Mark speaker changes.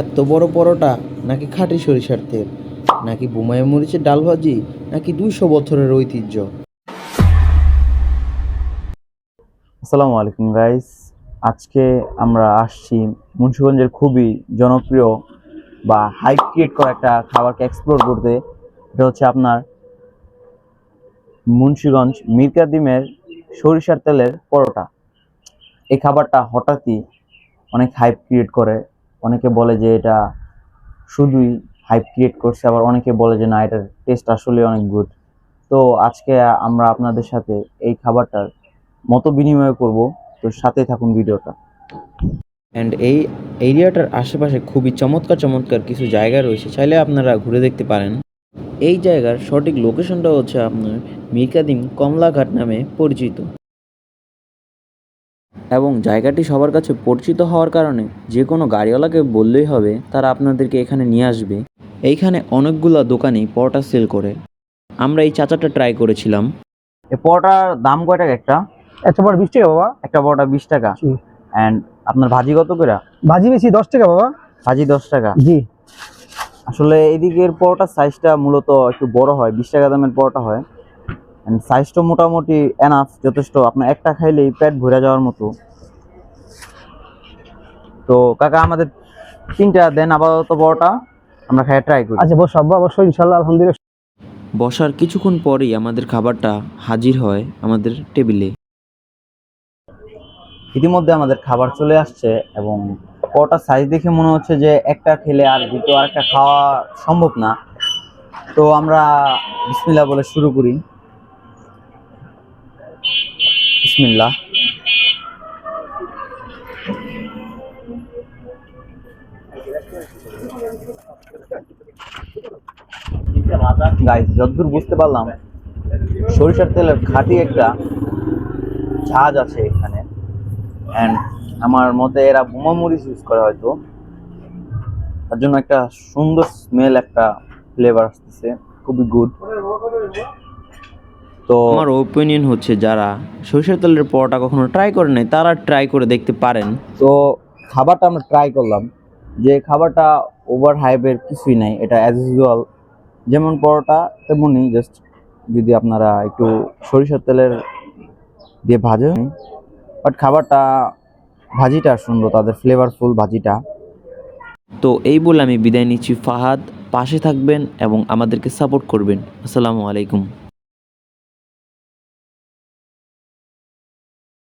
Speaker 1: এত বড় পরোটা? নাকি খাঁটি সরিষার তেল? নাকি বুমায় মরিচের ডাল ভাজি? নাকি দুইশো বছরের ঐতিহ্য?
Speaker 2: আসসালামু আলাইকুম গাইস আজকে আমরা আসছি মুন্সিগঞ্জের খুবই জনপ্রিয় বা হাইপ ক্রিয়েট করা একটা খাবারকে এক্সপ্লোর করতে। এটা হচ্ছে আপনার মুন্সিগঞ্জ মিরকাদিমের সরিষার তেলের পরোটা। এই খাবারটা হঠাৎই অনেক হাইপ ক্রিয়েট করে। অনেকে বলে যে এটা শুধুই হাইপ ক্রিয়েট করছে, আবার অনেকে বলে যে না, এটার টেস্ট আসলে অনেক গুড তো আজকে আমরা আপনাদের সাথে এই খাবারটার মতো বিনিময় করব। তো সাথে থাকুন ভিডিওটা।
Speaker 1: অ্যান্ড এই এরিয়াটার আশেপাশে খুবই চমৎকার চমৎকার কিছু জায়গা রয়েছে। চাইলে আপনারা ঘুরে দেখতে পারেন। এই জায়গার সঠিক লোকেশনটা হচ্ছে আপনার মিরকাদিম কমলাঘাট নামে পরিচিত। এবং জায়গাটি সবার কাছে পরিচিত হওয়ার কারণে যে কোনো গাড়িওয়ালাকে বললেই হবে তারা আপনাদেরকে এখানে নিয়ে আসবে। এইখানে অনেকগুলা দোকানই পরোটা সেল করে। আমরা এই চাচাটা ট্রাই করেছিলাম।
Speaker 2: এই পরোটার দাম কয় টাকা একটা?
Speaker 3: এত বড় বিশ টাকা বাবা।
Speaker 2: একটা পরোটা বিশ টাকা। অ্যান্ড আপনার ভাজি কত করে?
Speaker 3: ভাজি বেশি দশ টাকা বাবা।
Speaker 2: ভাজি দশ টাকা।
Speaker 3: জি।
Speaker 2: আসলে এদিকের পরোটার সাইজটা মূলত একটু বড় হয় বিশ টাকা দামের পরোটা হয়। অ্যান্ড সাইজটা মোটামুটি এনাফ যথেষ্ট। আপনার একটা খাইলেই পেট ভরে যাওয়ার মতো। তো কাকা আমাদের তিনটা দেন আপাতত বড়টা আমরা খাই ট্রাই করি।
Speaker 3: আচ্ছা বস আব্বা অবশ্যই ইনশাল্লাহ আলহামদুলিল্লাহ।
Speaker 1: বসার কিছুক্ষণ পরেই আমাদের খাবারটা হাজির হয় আমাদের টেবিলে।
Speaker 2: ইতিমধ্যে আমাদের খাবার চলে আসছে এবং কটা সাইজ দেখে মনে হচ্ছে যে একটা খেলে আর দ্বিতীয় আর একটা খাওয়া সম্ভব না। তো আমরা বিসমিল্লাহ বলে শুরু করি। বিসমিল্লাহ। গাইস যতদূর বুঝতে পারলাম, সরিষার তেলের খাঁটি একটা ঝাঁজ আছে এখানে। অ্যান্ড আমার মতে এরা বোমা মরিচ ইউজ করে হয়তো। তার জন্য একটা সুন্দর স্মেল একটা ফ্লেভার আসতেছে। খুবই গুড তো
Speaker 1: আমার ওপিনিয়ন হচ্ছে যারা সরিষার তেলের পরোটা কখনো ট্রাই করে নাই তারা ট্রাই করে দেখতে পারেন।
Speaker 2: তো খাবারটা আমরা ট্রাই করলাম যে খাবারটা ওভার হাইপের কিছুই নাই এটা অ্যাজ ইউজুয়াল যেমন পরোটা তেমনই জাস্ট যদি আপনারা একটু সরিষার তেলের দিয়ে ভাজেন বাট খাবারটা ভাজিটা সুন্দর তাদের ফ্লেভারফুল ভাজিটা।
Speaker 1: তো এই বলে আমি বিদায় নিচ্ছি ফাহাদ পাশে থাকবেন এবং আমাদেরকে সাপোর্ট করবেন। আসসালামু আলাইকুম।